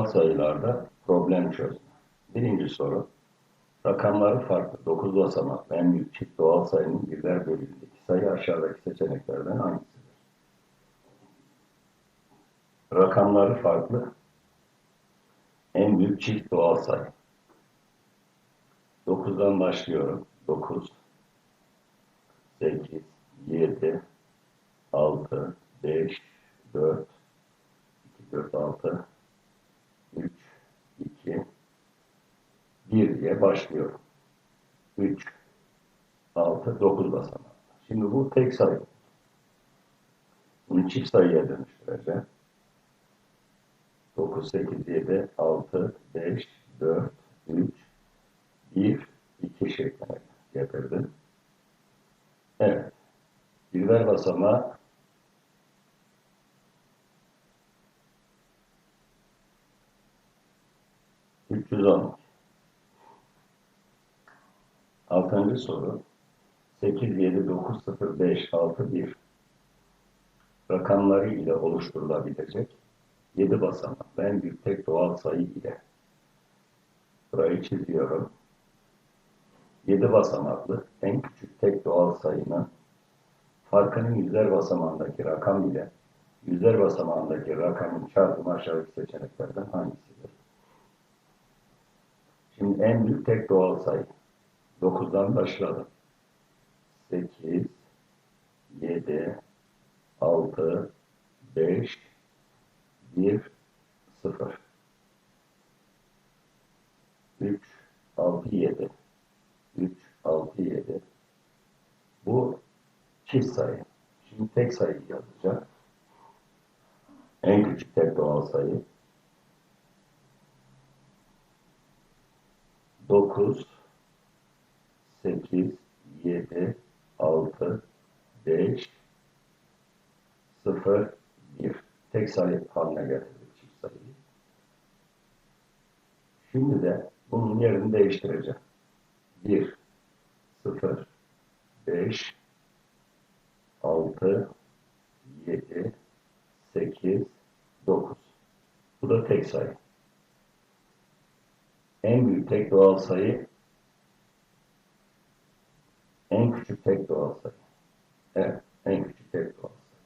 Doğal sayılarda problem çözme. Birinci soru. Rakamları farklı 9 basamaklı en büyük çift doğal sayının birler bölümündeki sayı aşağıdaki seçeneklerden hangisidir? Rakamları farklı en büyük çift doğal sayı. 9'dan başlıyorum. 9, 8, 7, 6, 5, 4, 2, 4, 6, 3, 2, 1 diye başlıyorum. 3, 6, 9 basamak. Şimdi bu tek sayı. Bunu çift sayıya dönüştüreceğim. 9, 8, 7, 6, 5, 4, 3, 1, 2 şeklinde getirdim. Evet. Birler basamağı üç yüz on. Altıncı soru. Sekiz, yedi, dokuz, sıfır, beş, altı, bir rakamları ile oluşturulabilecek yedi basamaklı en büyük tek doğal sayı ile burayı çiziyorum. 7 basamaklı en küçük tek doğal sayının farkının yüzler basamağındaki rakam ile yüzler basamağındaki rakamın çarpımı aşağıdaki seçeneklerden hangisidir? Şimdi en büyük tek doğal sayı. 9'dan başladım. 8, 7, 6, 5, 1, 0. 3, 6, 7. 3, 6, 7. Bu çift sayı. Şimdi tek sayı yazacağım. En küçük tek doğal sayı. 9, 8, 7, 6, 5, 0, 1. Tek sayı haline getirdik çift sayıyı. Şimdi de bunun yerini değiştireceğim. 1, 0, 5, 6, 7, 8, 9. Bu da tek sayı. En büyük tek doğal sayı, en küçük tek doğal sayı. Evet, en küçük tek doğal sayı.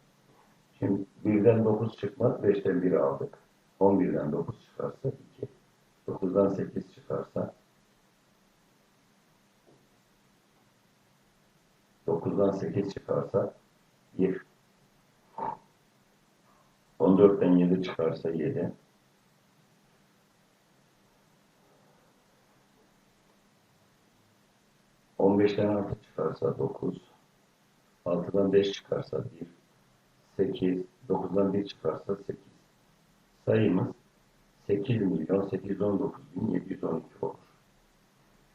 Şimdi 1'den 9 çıkmaz, 5'ten 1'i aldık. 11'den 9 çıkarsa 2. 9'dan 8 çıkarsa 9'dan 8 çıkarsa 1. 14'ten 7 çıkarsa 7. 15'ten 6 çıkarsa 9. 6'dan 5 çıkarsa 1. 8. 9'dan 1 çıkarsa 8. Sayımız 8 milyon 819 bin 712 olur.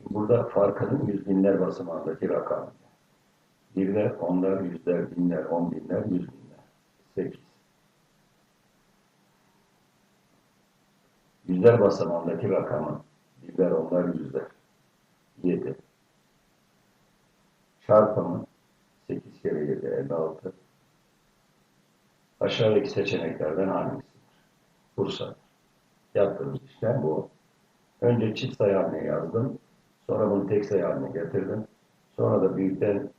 Burada farkının yüz binler basamağındaki rakam. Birler, onlar, yüzler, binler, on binler, yüz binler. Sekiz. Yüzler basamağındaki rakamı. Birler, onlar, yüzler. Yedi. Çarpımı. Sekiz kere yedi, elli altı. Aşağıdaki seçeneklerden hangisidir? Bursa. Yaptığımız işlem bu. Önce çift sayı haline yazdım. Sonra bunu tek sayı haline getirdim. Sonra da büyükten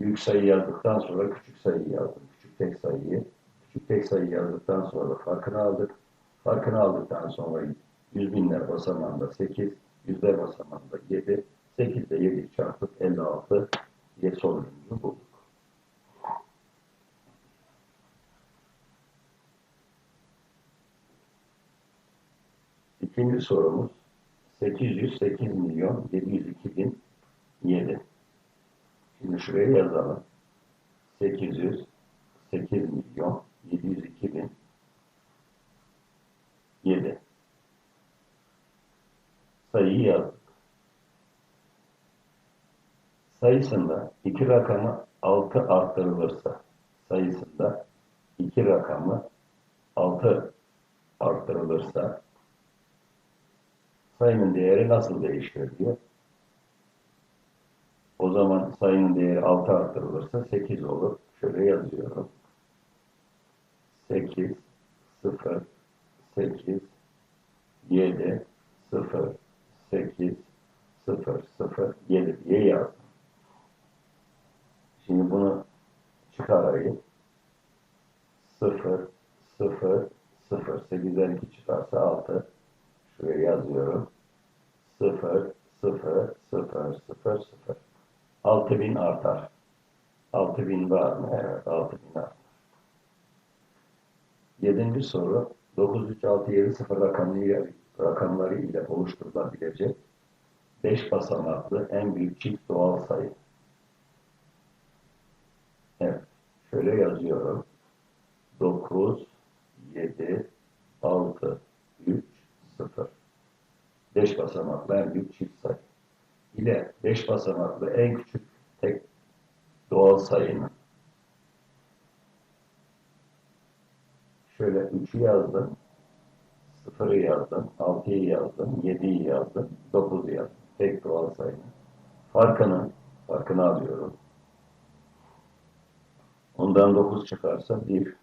büyük sayı yazdıktan sonra küçük sayıyı yazdım. Küçük tek sayıyı. Küçük tek sayı yazdıktan sonra farkını aldık. Farkını aldıktan sonra yüz binler basamağında 8, yüzler basamağında 7, 8 ile 7 çarpıp 56 diye sonucumuzu bulduk. İkinci sorumuz 808 milyon 702 bin 7. Şimdi şuraya yazalım. 808 milyon 702 bin 7. Sayıyı yazdık. Sayısında iki rakamı 6 arttırılırsa sayısında iki rakamı 6 arttırılırsa sayının değeri nasıl değişir diyor. O zaman sayının değeri 6 arttırılırsa 8 olur. Şöyle yazıyorum. 8, 0, 8, 7, 0, 8, 0, 0, 7 diye yazdım. Şimdi bunu çıkarayım. 0, 0, 0, 8'den 2 çıkarsa 6. Şuraya yazıyorum. 0, 0, 0, 0, 0. 6000 artar. 6000 var mı? Evet, 6000 artar. Yedinci soru 9367 rakamları, rakamları ile oluşturulabilecek 5 basamaklı en büyük çift doğal sayı. Evet. Şöyle yazıyorum. 9, 7, 6, 3, 0. 5 basamaklı en büyük çift sayı. ile 5 basamaklı en küçük tek doğal sayının şöyle 3'ü yazdım, 0'ı yazdım, 6'yı yazdım, 7'yi yazdım, 9'u yazdım. Tek doğal sayının. Farkını, farkını alıyorum. Ondan 9 çıkarsa 1.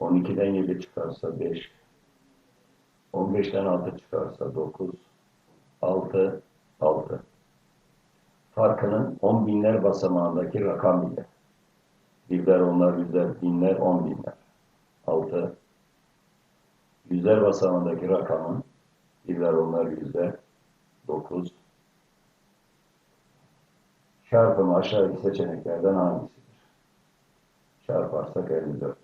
12'den 7 çıkarsa 5. 15'ten 6 çıkarsa 9. 6, 6. Farkının 10 binler basamağındaki rakam ile. Birler, onlar, yüzler, binler, on binler. 6. Yüzler basamağındaki rakamın birler, onlar, yüzler, 9. Çarpımı aşağıdaki seçeneklerden hangisidir? Çarparsak 54 yapar.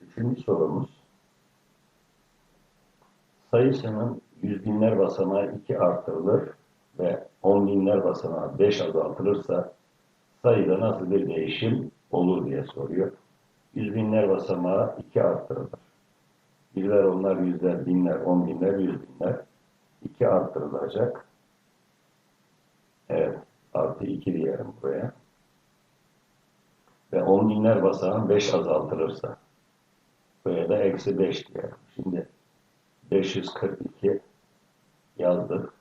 Üçüncü sorumuz. Sayısının yüz binler basamağı 2 artırılır ve on binler basamağı 5 azaltılırsa sayıda nasıl bir değişim olur diye soruyor. Yüz binler basamağı 2 arttırılır. Birler, onlar, yüzler, binler, on binler, yüz binler. 2 arttırılacak. Evet, artı 2 diyelim buraya. Ve on binler basamağı 5 azaltılırsa buraya da eksi 5 diyelim. Şimdi 542 yazdık.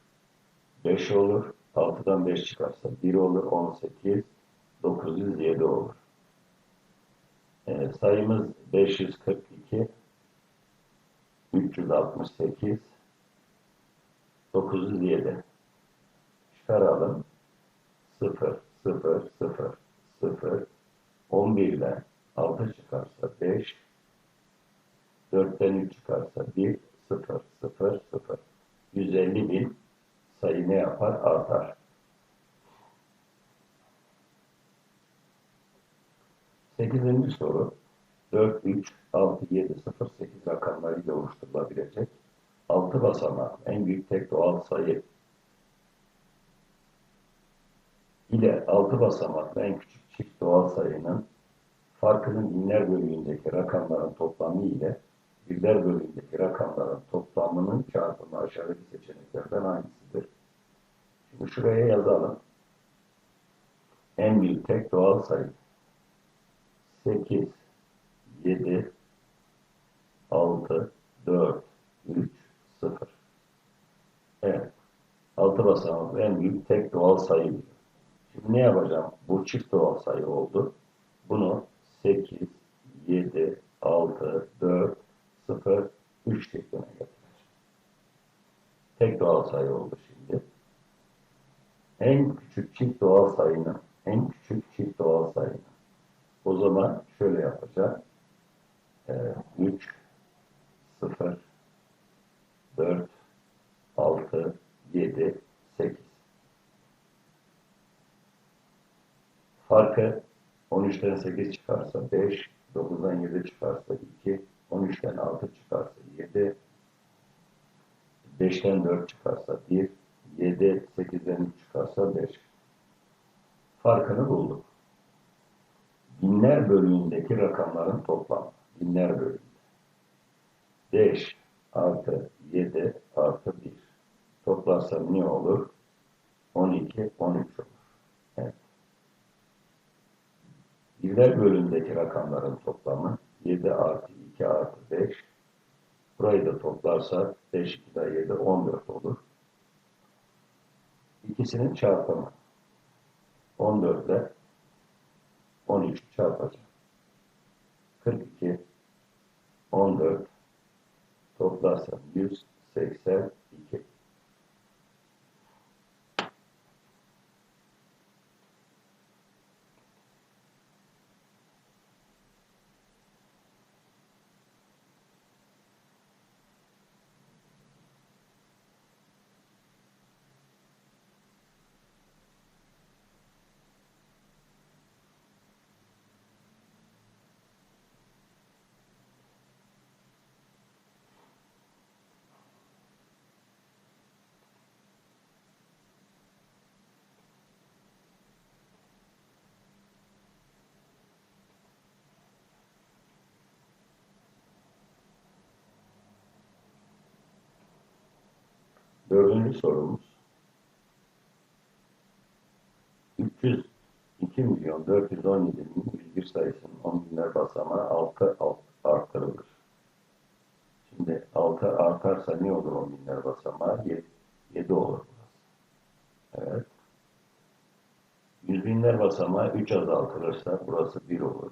5 olur. 6'dan 5 çıkarsa 1 olur. 18. 907 olur. Ee, sayımız 542 368 907 çıkaralım 0 0 0 0 11 ile 6 çıkarsa 5 4'ten 3 çıkarsa 1 0 0 0 150 bin sayı ne yapar? Artar. Sekizinci soru 4, 3, 6, 7, 0, 8 rakamlarıyla oluşturulabilecek 6 basamak en büyük tek doğal sayı ile 6 basamaklı en küçük çift doğal sayının farkının binler bölüğündeki rakamların toplamı ile birler bölüğündeki rakamların toplamının çarpımı aşağıdaki seçeneklerden hangisidir? Şimdi şuraya yazalım. En büyük tek doğal sayı 8, 7, 6, 4, 3, 0. Evet. 6 basamaklı en büyük tek doğal sayı. Şimdi ne yapacağım? Bu çift doğal sayı oldu. Bunu 8, 7, 6, 4, 0, 3 şekline getireceğim. Tek doğal sayı oldu şimdi. En küçük çift doğal sayının, en küçük çift doğal sayının. O zaman şöyle yapacağım. Ee, 3, 0, 4, 6, 7, 8. Farkı 13'ten 8 çıkarsa 5, 9'dan 7 çıkarsa 2, 13'ten 6 çıkarsa 7, 5'ten 4 çıkarsa 1, 7, 8'den 3 çıkarsa 5. Farkını bulduk. Binler bölüğündeki rakamların toplamı. Binler bölüğünde. 5 artı 7 artı 1. Toplarsam ne olur? 12, 13 olur. Evet. Birler bölümündeki rakamların toplamı 7 artı 2 artı 5. Burayı da toplar çıkarsa 5 2 daha 7 14 olur. İkisinin çarpımı. 14 ile 13 çarpacağım. 42 14 toplarsam 182. Dördüncü sorumuz. 302 milyon 417 bin 101 sayısının 10 binler basamağı 6 artırılır. Şimdi 6 artarsa ne olur 10 binler basamağı? 7, 7 olur. Evet. 100 binler basamağı 3 azaltılırsa burası 1 olur.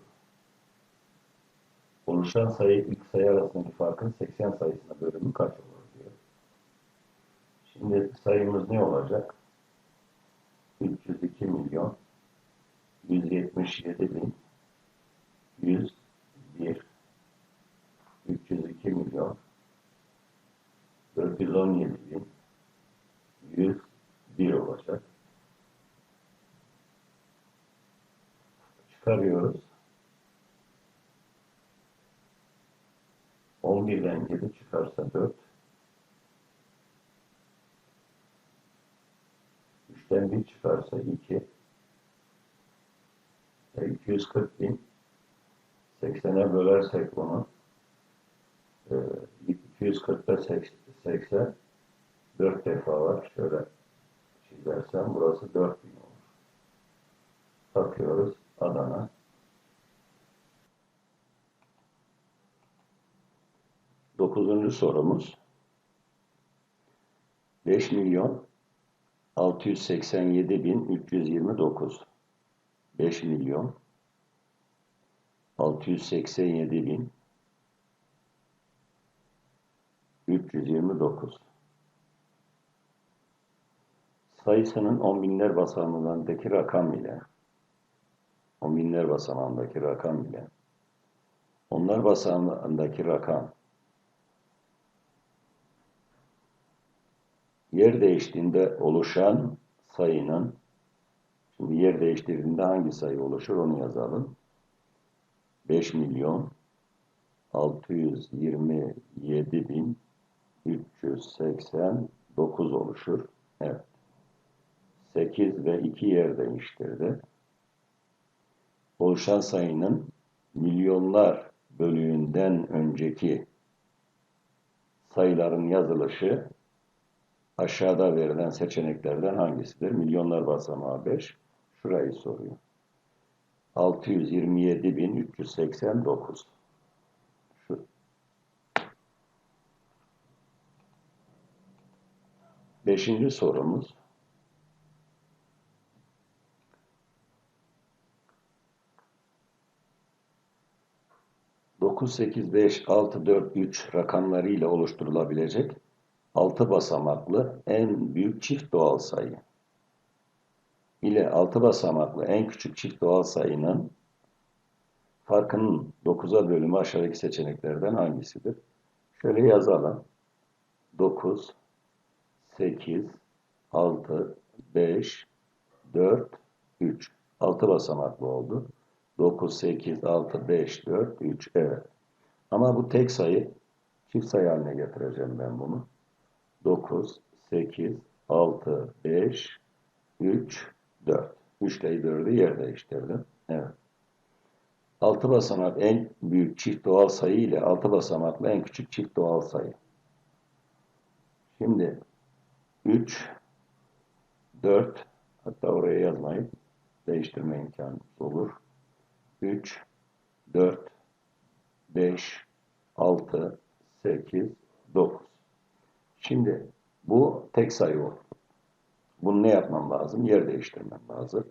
Oluşan sayı ilk sayı arasındaki farkın 80 sayısına bölümü kaç olur. Şimdi sayımız ne olacak? 302 milyon 177 bin 101 302 milyon 417 bin 101 olacak. Çıkarıyoruz. 11'den 7 çıkarsa 4 3'ten 1 çıkarsa 2 e, 240 bin 80'e bölersek bunu e, 240'da 80 4 defa var. Şöyle çizersem burası 4000 olur. Takıyoruz Adana. Dokuzuncu sorumuz. 5 milyon 687 bin 329. 5 milyon 687 bin 329 sayısının on binler basamağındaki rakam ile on binler basamağındaki rakam ile onlar basamağındaki rakam yer değiştiğinde oluşan sayının Şimdi yer değiştirdiğinde hangi sayı oluşur onu yazalım. 5 milyon 627 bin 389 oluşur. Evet. 8 ve 2 yer değiştirdi. Oluşan sayının milyonlar bölüğünden önceki sayıların yazılışı aşağıda verilen seçeneklerden hangisidir? Milyonlar basamağı 5, Şurayı soruyor. 627.389. Şu. Beşinci sorumuz. Dokuz, sekiz, beş, altı, dört, üç rakamlarıyla oluşturulabilecek altı basamaklı en büyük çift doğal sayı ile 6 basamaklı en küçük çift doğal sayının farkının 9'a bölümü aşağıdaki seçeneklerden hangisidir? Şöyle yazalım. 9, 8, 6, 5, 4, 3. 6 basamaklı oldu. 9, 8, 6, 5, 4, 3. Evet. Ama bu tek sayı. Çift sayı haline getireceğim ben bunu. 9, 8, 6, 5, 3, 4. 3 ile 4'ü yer değiştirdim. Evet. 6 basamak en büyük çift doğal sayı ile 6 basamaklı en küçük çift doğal sayı. Şimdi 3, 4, hatta oraya yazmayıp değiştirme imkanımız olur. 3, 4, 5, 6, 8, 9. Şimdi bu tek sayı o. Bunu ne yapmam lazım? Yer değiştirmem lazım.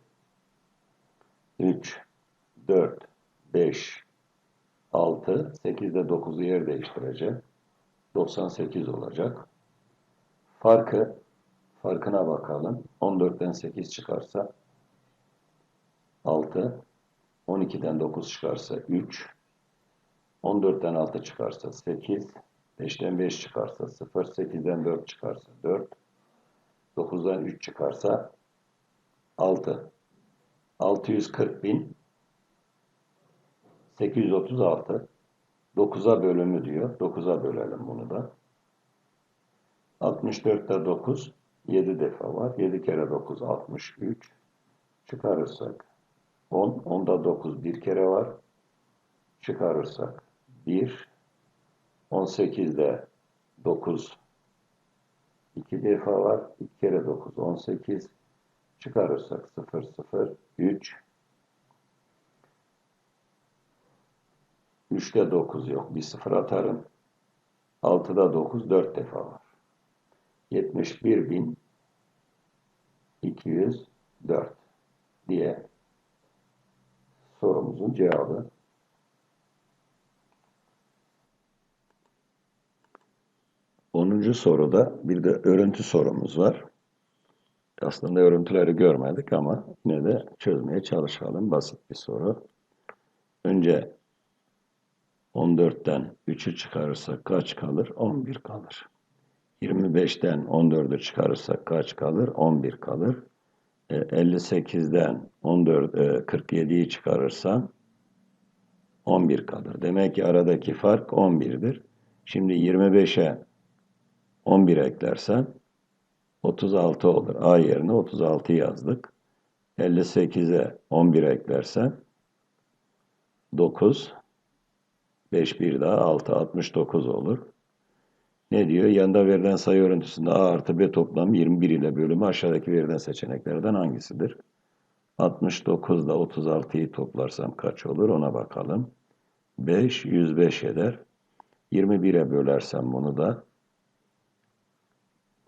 3, 4, 5, 6, 8 ile 9'u yer değiştireceğim. 98 olacak. Farkı, farkına bakalım. 14'ten 8 çıkarsa 6, 12'den 9 çıkarsa 3, 14'ten 6 çıkarsa 8, 5'ten 5 çıkarsa 0, 8'den 4 çıkarsa 4, 9'dan 3 çıkarsa 6. 640 bin 836 9'a bölümü diyor. 9'a bölelim bunu da. 64'te 9 7 defa var. 7 kere 9 63 çıkarırsak 10. 10'da 9 bir kere var. Çıkarırsak 1 18'de 9 2 defa var. 2 kere 9 18 çıkarırsak 0 0 3 3'te 9 yok. Bir sıfır atarım. 6'da 9 4 defa var. 71.204 diye sorumuzun cevabı. Onuncu soruda bir de örüntü sorumuz var. Aslında örüntüleri görmedik ama yine de çözmeye çalışalım. Basit bir soru. Önce 14'ten 3'ü çıkarırsak kaç kalır? 11 kalır. 25'ten 14'ü çıkarırsak kaç kalır? 11 kalır. E, 58'den 14 e, 47'yi çıkarırsam 11 kalır. Demek ki aradaki fark 11'dir. Şimdi 25'e 11 eklersem 36 olur. A yerine 36 yazdık. 58'e 11 eklersem 9 5 bir daha 6 69 olur. Ne diyor? Yanında verilen sayı örüntüsünde A artı B toplamı 21 ile bölümü aşağıdaki verilen seçeneklerden hangisidir? 69 ile 36'yı toplarsam kaç olur ona bakalım. 5 105 eder. 21'e bölersem bunu da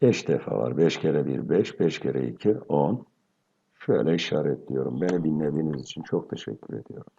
5 defa var. 5 kere 1 5, 5 kere 2 10. Şöyle işaretliyorum. Beni dinlediğiniz için çok teşekkür ediyorum.